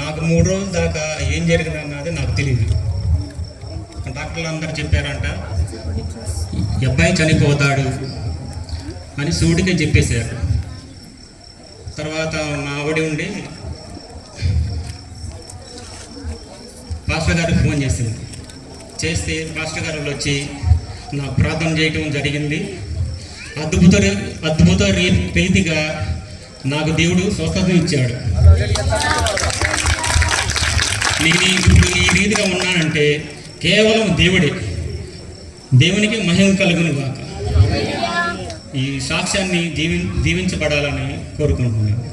నాకు మూడు రోజుల దాకా ఏం జరిగింది అన్నది నాకు తెలియదు డాక్టర్లు అందరు చెప్పారంట అబ్బాయి చనిపోతాడు అని సూటిగా చెప్పేశారు. తర్వాత మా ఆవిడ ఉండి పాస్టర్ గారికి ఫోన్ చేసింది. చేస్తే పాస్టర్ గారు వచ్చి నా ప్రార్థన చేయటం జరిగింది. అద్భుత అద్భుత రీతిగా నాకు దేవుడు స్వస్థత ఇచ్చాడు. నేను ఈ- ఇప్పుడు ఈ రీతిగా ఉన్నానంటే కేవలం దేవుడే. దేవునికి మహిమ కలుగును కాక ఈ సాక్ష్యాన్ని దీవి దీవించబడాలని కోరుకుంటున్నాను.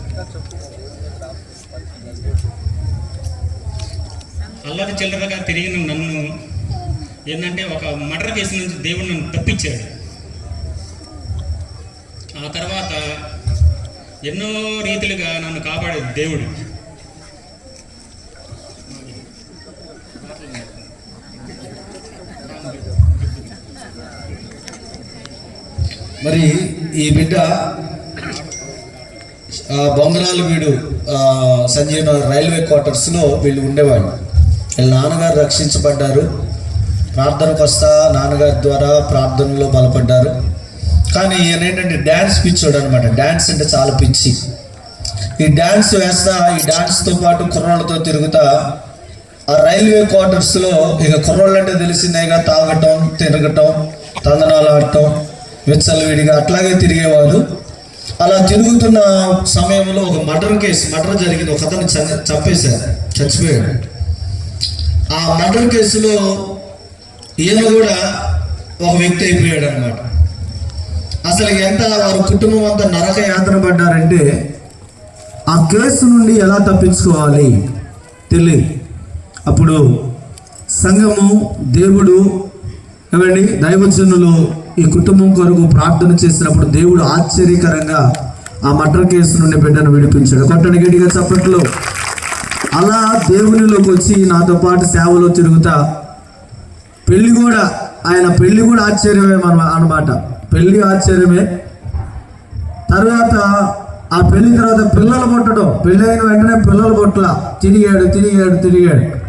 అల్లరి చిల్లరగా తిరిగిన నన్ను ఏంటంటే ఒక మర్డర్ కేసు నుంచి దేవుడు నన్ను తప్పించాడు. ఆ తర్వాత ఎన్నో రీతిలుగా నన్ను కాపాడేది దేవుడు. మరి ఈ బిడ్డ ఆ, బొంగరాలు వీడు ఆ, సంజీవ రైల్వే క్వార్టర్స్లో వీళ్ళు ఉండేవాళ్ళు. వీళ్ళ నాన్నగారు రక్షించబడ్డారు. ప్రార్థనకు వస్తా నాన్నగారి ద్వారా ప్రార్థనలో బలపడ్డారు. కానీ ఈయన ఏంటంటే డ్యాన్స్ పిచ్చోడు అనమాట డ్యాన్స్ అంటే చాలా పిచ్చి. ఈ డ్యాన్స్ వేస్తా ఈ డ్యాన్స్తో పాటు కుర్రాళ్ళతో తిరుగుతా ఆ రైల్వే క్వార్టర్స్లో ఇక కుర్రోళ్ళు అంటే తెలిసిందేగా తాగటం తిరగటం తందనాలు ఆడటం విచ్చలవిడిగా అట్లాగే తిరిగేవాడు. అలా తిరుగుతున్న సమయంలో ఒక మర్డర్ కేసు మర్డర్ జరిగింది. ఒక అతను చ- చంపేశారు చచ్చిపోయాడు. ఆ మర్డర్ కేసులో ఈయన కూడా ఒక వ్యక్తి అయిపోయాడు అనమాట అసలు ఎంత వారి కుటుంబం అంతా నరక యాత్ర పడ్డారంటే ఆ కేసు నుండి ఎలా తప్పించుకోవాలి తెలియదు అప్పుడు సంఘము దేవుడు ఏమండి దైవజనులు ఈ కుటుంబం కొరకు ప్రార్థన చేసినప్పుడు దేవుడు ఆశ్చర్యకరంగా ఆ మటర్ కేసు నుండి బిడ్డను విడిపించాడు. కొట్టని గట్టిగా చప్పట్లో. అలా దేవునిలోకి వచ్చి నాతో పాటు సేవలో తిరుగుతా పెళ్ళి కూడా ఆయన పెళ్ళి కూడా ఆశ్చర్యమే మన అనమాట పెళ్ళి ఆశ్చర్యమే. తర్వాత ఆ పెళ్ళి తర్వాత పిల్లలు పుట్టడం. పెళ్ళి అయిన వెంటనే పిల్లలు పుట్టల. తిరిగాడు తిరిగాడు తిరిగాడు.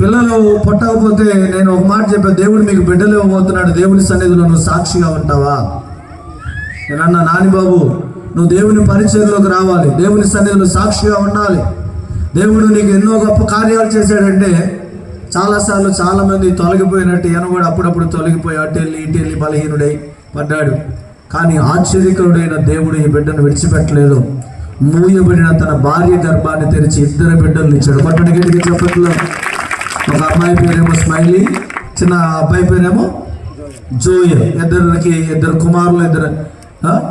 పిల్లలు పుట్టకపోతే నేను ఒక మాట చెప్పాను దేవుడు మీకు బిడ్డలు ఇవ్వబోతున్నాడు. దేవుని సన్నిధిలో నువ్వు సాక్షిగా ఉంటావా? నేను నాని బాబు నువ్వు దేవుని పరిచయంలోకి రావాలి. దేవుని సన్నిధిలో సాక్షిగా ఉండాలి. దేవుడు నీకు ఎన్నో గొప్ప కార్యాలు చేశాడంటే చాలాసార్లు చాలామంది తొలగిపోయినట్టు ఈయన కూడా అప్పుడప్పుడు తొలగిపోయి అటు వెళ్ళి ఇటు వెళ్ళి బలహీనుడై పడ్డాడు. కానీ ఆశ్చర్యకరుడైన దేవుడు ఈ బిడ్డను విడిచిపెట్టలేదు. మూయబడిన తన భార్య గర్భాన్ని తెరిచి ఇద్దరు బిడ్డలు ఇచ్చాడు కొట్టడి గడికి చెప్పట్లో. ఒక అమ్మాయి పేరేమో స్మైలీ చిన్న అబ్బాయి పేరేమో జోయల్. ఇద్దరికి ఇద్దరు కుమారులు ఇద్దరు ఆ?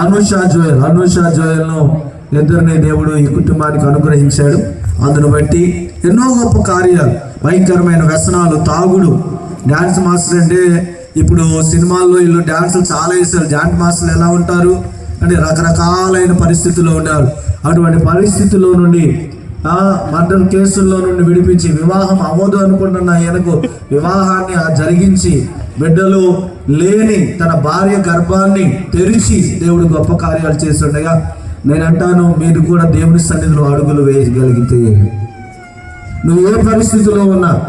అనుష జోయల్. అనుష జోయల్ను ఇద్దరిని దేవుడు ఈ కుటుంబానికి అనుగ్రహించాడు. అందును బట్టి ఎన్నో గొప్ప కార్యాలు. భయంకరమైన వ్యసనాలు తాగుడు. డ్యాన్స్ మాస్టర్ అంటే ఇప్పుడు సినిమాల్లో వీళ్ళు డ్యాన్సులు చాలా వేస్తారు డ్యాన్స్ మాస్టర్లు ఎలా ఉంటారు? అంటే రకరకాలైన పరిస్థితుల్లో ఉన్నారు అటువంటి పరిస్థితుల్లో నుండి మర్డర్ కేసుల్లో నుండి విడిపించి వివాహం అవ్వదు అనుకుంటున్న ఆయనకు వివాహాన్ని జరిగించి బిడ్డలు లేని తన భార్య గర్భాన్ని తెరిచి దేవుడు గొప్ప కార్యాలు చేస్తుండగా నేను అంటాను మీరు కూడా దేవుని సన్నిధిలో అడుగులు వేయగలిగితే నువ్వు ఏ పరిస్థితిలో ఉన్నా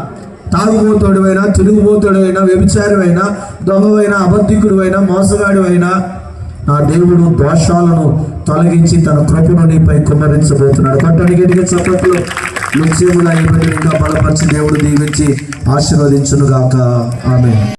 తాగుబోతుడివైనా తిరుగుబోతుడైనా వ్యభిచారమైనా దొంగవైనా అబద్ధికుడివైనా మోసగాడివైనా నా దేవుడు దోషాలను తొలగించి తన కృపను నీపై కుమ్మరించబోతున్నాడు. కొట్టడి గడిగా చప్పట్లు. నిశ్చయముగా ఈ ఇంకా బలపరిచి దేవుడు దీవించి ఆశీర్వదించునుగాక. ఆమె